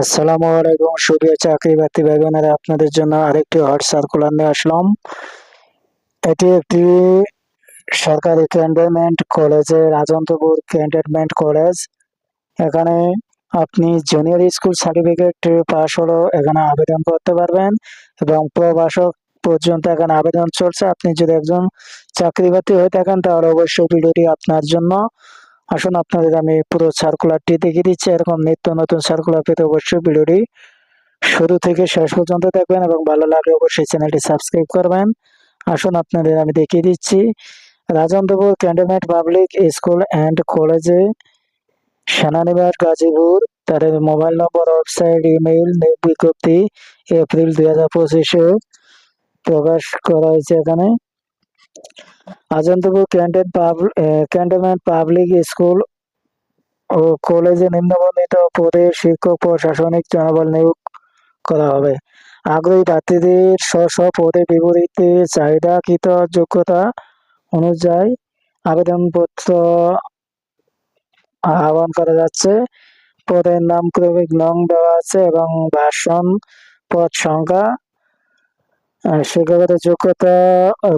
আসসালামু আলাইকুম, সুপ্রিয় চাকরি বাকরি ভাই বোনেরা আপনাদের জন্য আরেকটি হট সার্কুলার নিয়ে আসলাম। এটি একটি সরকারি ক্যান্টনমেন্ট কলেজের রাজন্তপুর ক্যান্টনমেন্ট কলেজ এখানে আপনি জুনিয়র স্কুল সার্টিফিকেট পাস হলো, এখানে আবেদন করতে পারবেন এবং প্রবাসক পর্যন্ত এখানে আবেদন চলছে। আপনি যদি একজন চাকরি বাকরি হয়ে থাকেন, তাহলে অবশ্যই ভিডিওটি আপনার জন্য আসুন আপনাদের আমি পুরো সার্কুলারটি দেখিয়ে দিচ্ছি। এরকম নিত্য নতুন সার্কুলার পেতে অবশ্যই ভিডিওটি শুরু থেকে শেষ পর্যন্ত দেখবেন এবং ভালো লাগলে অবশ্যই চ্যানেলটি সাবস্ক্রাইব করবেন। আসুন আপনাদের আমি দেখিয়ে দিচ্ছি। Rajendrapur cantonment public school and কলেজে সেনানিবাস গাজীপুর। তাদের মোবাইল নম্বর, ওয়েবসাইট, ইমেইল বিজ্ঞপ্তি, এপ্রিল দুই হাজার পঁচিশে প্রকাশ করা হয়েছে এখানে। আজন্তপুর ক্যান্টন ক্যান্টনমেন্ট পাবলিক স্কুল ও কলেজে নিম্নবর্ণিত পদে শিক্ষক প্রশাসনিক জনবল নিয়োগ করা হবে। আগ্রহী প্রার্থীদের স্ব স্ব পদে বিপরীতে চাহিদাকৃত যোগ্যতা অনুযায়ী আবেদনপত্র আহ্বান করা যাচ্ছে। পদের নাম ক্রমিক নং দেওয়া আছে এবং ভাষণ পদ সংখ্যা শিক্ষাগত যোগ্যতা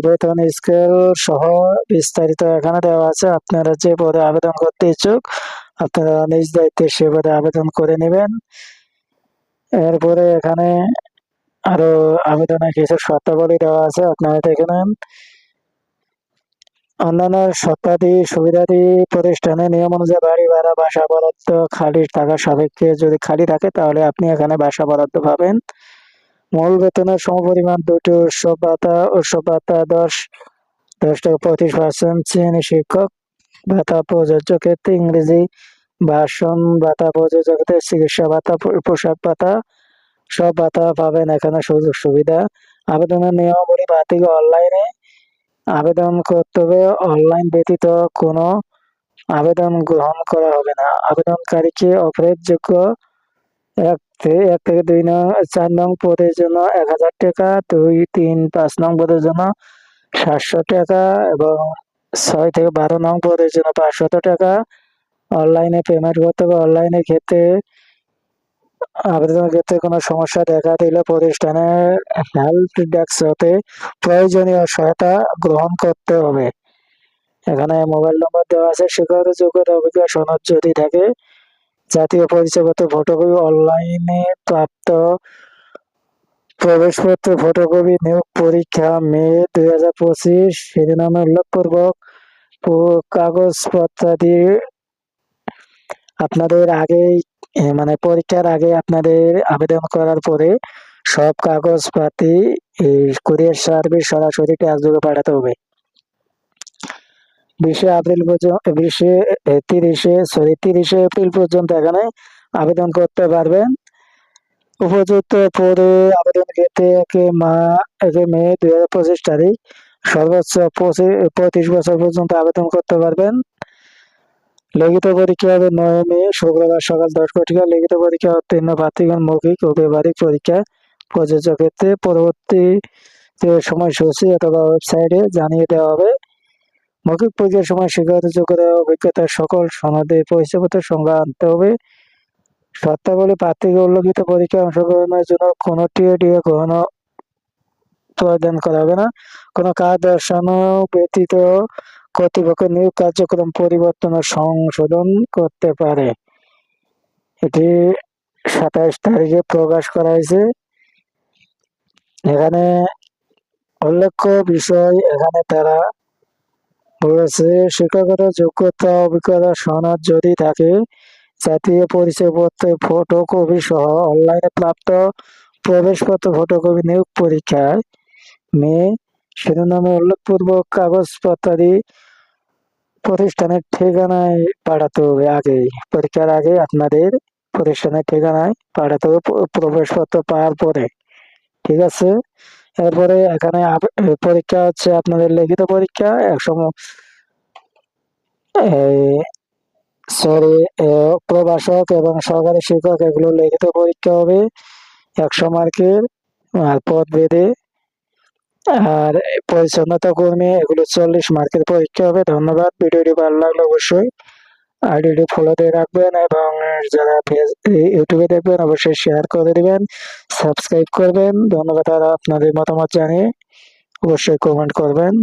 বেতন স্কেল সহ বিস্তারিত এখানে দেওয়া আছে। আপনারা যে পদে আবেদন করতে ইচ্ছুক, আপনারা নিজ দায়িত্বে সে পদে আবেদন করে নেবেন। এরপরে এখানে আরও কিছু শর্তাবলী দেওয়া আছে, আপনারা দেখে নেন। অন্যান্য সত্তাদি সুবিধাদি প্রতিষ্ঠানে নিয়ম অনুযায়ী বাড়ি ভাড়া, বাসা বরাদ্দ, খালি থাকার সাপেক্ষে যদি খালি থাকে, তাহলে আপনি এখানে বাসা বরাদ্দ পাবেন। মূল বেতনের সমপরিমাণ দুটি উৎসব ভাতা উৎসব ভাতা দশ দশ টাকা পঁয়ত্রিশ পার্সেন্ট শ্রেণি শিক্ষক, ভাতা প্রযোজ্য ক্ষেত্রে ইংরেজি ভাষণ, ভাতা প্রযোজ্য ক্ষেত্রে চিকিৎসা ভাতা পোশাক ভাতা, সব ভাতা পাবেন এখানে সুযোগ সুবিধা। আবেদনের নিয়মাবলী বাতিল অনলাইনে। আবেদন করতে হবে, অনলাইন ব্যতীত কোনো আবেদন গ্রহণ করা হবে না। আবেদনকারীকে যোগ্য এক থেকে এক থেকে দুই নং, চার নং পদের জন্য এক হাজার টাকা, দুই তিন পাঁচ নং পদের জন্য সাতশো টাকা এবং ছয় থেকে বারো নং পদের জন্য পাঁচশত টাকা। অনলাইনে পেমেন্ট করতে হবে। অনলাইনের ক্ষেত্রে আবেদনের ক্ষেত্রে কোনো সমস্যা দেখা দিলে প্রতিষ্ঠানের হেল্প ডেস্ক হতে প্রয়োজনীয় সহায়তা গ্রহণ করতে হবে। এখানে মোবাইল নম্বর দেওয়া আছে। শিক্ষাগত যোগ্যতা অভিজ্ঞতা সনদ যদি থাকে জাতীয় পরিচয়পত্র ফটোকপি অনলাইনে প্রাপ্ত প্রবেশপত্র ফটোকপি নিয়োগ পরীক্ষা, মে দুই হাজার পঁচিশ, শিরোনামে উল্লেখপূর্বক কাগজপত্রাদি আপনাদের আগেই মানে পরীক্ষার আগে আপনাদের আবেদন করার পরে সব কাগজপাতি কুরিয়ার সার্ভিস সরাসরি ট্যাক্সযোগে পাঠাতে হবে। বিশে এপ্রিল পর্যন্ত, বিশে তিরিশে সরি তিরিশে এপ্রিল পর্যন্ত এখানে আবেদন করতে পারবেন। উপযুক্ত পদে আবেদন ক্ষেত্রে একে মা, একে মে দুই হাজার পঁচিশ তারিখ, সর্বোচ্চ পঁচিশ বছর পর্যন্ত আবেদন করতে পারবেন। লিখিত পরীক্ষা হবে নয় মে, শুক্রবার সকাল দশ ঘটিকা। লিখিত পরীক্ষা উত্তীর্ণ প্রার্থীগণ মৌখিক ও ব্যবহারিক পরীক্ষা প্রযোজ্য ক্ষেত্রে পরবর্তী সময়সূচি অথবা ওয়েবসাইটে জানিয়ে দেওয়া হবে। মৌখিক পরীক্ষার সময় শিক্ষাগত যোগ্যতা অভিজ্ঞতার সকল সনদের পরিচয়পত্র সংজ্ঞা আনতে হবে। শর্তাবলী প্রার্থীকে উল্লেখিত পরীক্ষায় অংশগ্রহণের জন্য কোনো টিএডিএ গ্রহণ প্রদান করা হবে না। কোনো কাজ দর্শানো ব্যতীত কর্তৃপক্ষ নিয়োগ কার্যক্রম পরিবর্তন সংশোধন করতে পারে। এটি সাতাইশ তারিখে প্রকাশ করা হয়েছে। এখানে উল্লেখ্য বিষয়, এখানে তারা বলেছে শিক্ষাগত যোগ্যতা অভিজ্ঞতা সনদ যদি থাকে, জাতীয় পরিচয়পত্র, ফটোকপি সহ অনলাইনে প্রাপ্ত প্রবেশপত্র, ফটোকপি নিয়োগ পরীক্ষায় মে শিরোনামে উল্লেখপূর্বক কাগজপত্রাদি প্রতিষ্ঠানের ঠিকানায় পাঠাতে হবে। আগেই পরীক্ষার আগে আপনাদের প্রতিষ্ঠানের ঠিকানায় পাঠাতে হবে প্রবেশপত্র পাওয়ার পরে। ঠিক আছে? এরপরে এখানে পরীক্ষা হচ্ছে আপনাদের লিখিত পরীক্ষা। একসময় সরি প্রবাসক এবং সহকারী শিক্ষক এগুলো লিখিত পরীক্ষা হবে একশো মার্কের আর পদ বেঁধে। আর পরিচ্ছন্নতা কর্মী এগুলো চল্লিশ মার্কের পরীক্ষা হবে। ধন্যবাদ। ভিডিওটি ভালো লাগলে অবশ্যই আইডিটি ফলো দিয়ে রাখবেন এবং যারা ইউটিউবে দেখবেন, অবশ্যই শেয়ার করে দিবেন সাবস্ক্রাইব করবেন। ধন্যবাদ আপনাদের মতামত জানিয়ে অবশ্যই কমেন্ট করবেন।